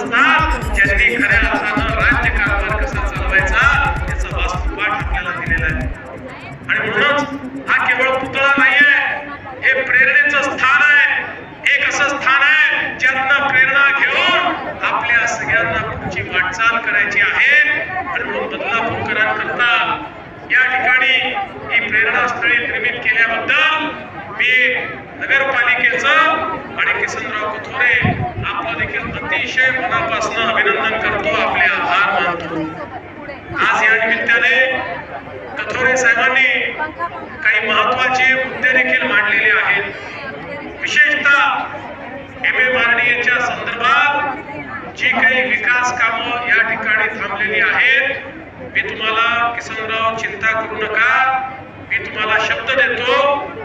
खऱ्या अर्थानं राज्य कारभार कसा चालवायचा याचा वास्तुपाठ आपल्याला दिलेला आहे. आणि म्हणूनच हा केवळ पुतळा नाहीये हे प्रेरणेचं स्थान आहे. एक असं स्थान आहे ज्यातनं प्रेरणा घेऊन आपल्या सगळ्यांना पुढची वाटचाल करायची आहे. आणि म्हणून बदलापूरकरांकरता या ठिकाणी ही प्रेरणास्थळी निर्मित केल्याबद्दल मी नगरपालिकेचं आणि किसनराव कथोरे आपलं देखील अतिशय मनापासून अभिनंदन करतो आपले आभार मानतो. आज या निमित्ताने कथोरे साहेबांनी काही महत्त्वाचे मुद्दे देखील मांडलेले आहेत. विशेषतः एम एम आर डी एच्या संदर्भात जी काही विकास कामं या ठिकाणी थांबलेली आहेत मी तुम्हाला किसनराव चिंता करू नका. मी तुम्हाला शब्द देतो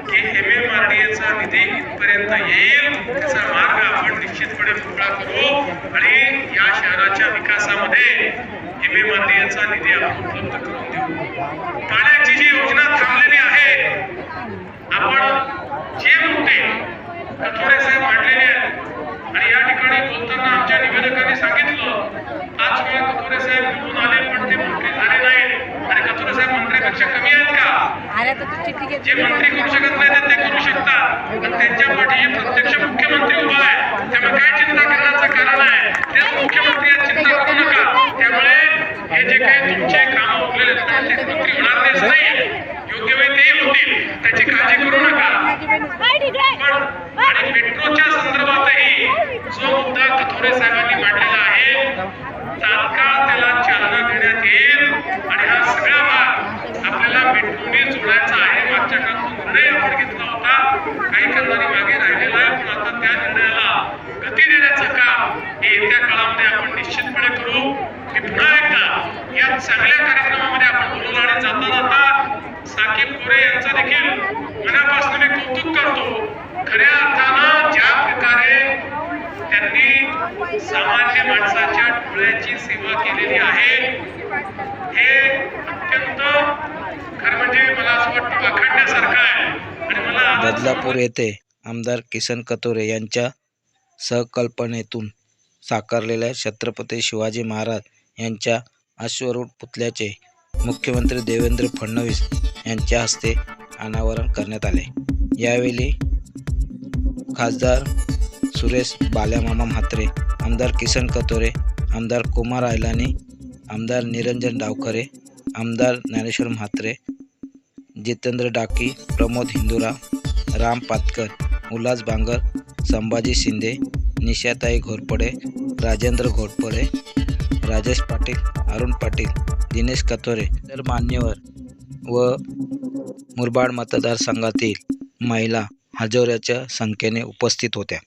की एम एम आर डी एचा निधी इथपर्यंत येईल त्याचा मार्ग आपण निश्चितपणे मोकळा करू. आणि या शहराच्या विकासामध्ये एम एम आर डी एचा निधी आपण उपलब्ध करून देऊ. पाण्याची जी योजना थांबलेली आहे आपण जे मुद्दे कथोरे साहेब मांडलेले आहेत आणि या ठिकाणी बोलताना आमच्या निवेदकांनी सांगितलं पाच वेळा कथोरे साहेब निवडून आले पण ते मंत्री झाले नाहीत. आणि कथोरे साहेब मंत्र्यापेक्षा कमी आहेत का? आल्या तर तुमची ठीक आहे. जे मंत्री करू शकत नाही ते करू शकतात. पण त्यांच्या पाठीशी प्रत्यक्ष मुख्यमंत्री उभा आहे. त्यामुळे काय चिंता करण्याचं कारण आहे? तेच मुख्यमंत्री चिंता करू नका. त्यामुळे हे जे काही तुमचे काम उरलेले आहेत, ते मंत्री होणार नाही योग्य वेळ ते होतील. त्याची काळजी करू नका. आणि मेट्रोच्या संदर्भातही जो मुद्दा कथोरे साहेबांनी मांडलेला आहे काही कारणाने मागे राहिलेला आहे पण आता त्या निर्णयाला गती देण्याचं काम हे येत्या काळामध्ये आपण निश्चितपणे करू. मी पुन्हा एकदा या सगळ्या कार्यक्रमामध्ये आपण बोलून आणि जाता जाता साकीब गोरे यांचं देखील मनापासून मी कौतुक करतो. खऱ्या अर्थानं ज्या प्रकारे त्यांनी सामान्य माणसाच्या डोळ्याची सेवा केलेली आहे हे अत्यंत खरं म्हणजे मला असं वाटतं वाखाणण्यासारखं आहे. बदलापूर येथे आमदार किसन कतोरे यांच्या सहकल्पनेतून साकारलेल्या छत्रपती शिवाजी महाराज यांच्या अश्वरूढ पुतळ्याचे मुख्यमंत्री देवेंद्र फडणवीस यांच्या हस्ते अनावरण करण्यात आले. यावेळी खासदार सुरेश बाल्यामामा म्हात्रे आमदार किसन कतोरे आमदार कुमार आयलानी आमदार निरंजन डावखरे आमदार ज्ञानेश्वर म्हात्रे जितेंद्र डाकी प्रमोद हिंदुराव राम पातकर उल्हास बांगर संभाजी शिंदे निशाताई घोरपडे राजेंद्र घोरपडे राजेश पाटील अरुण पाटील दिनेश कथोरे तर मान्यवर व मुरबाड मतदारसंघातील महिला हजोऱ्याच्या संख्येने उपस्थित होत्या.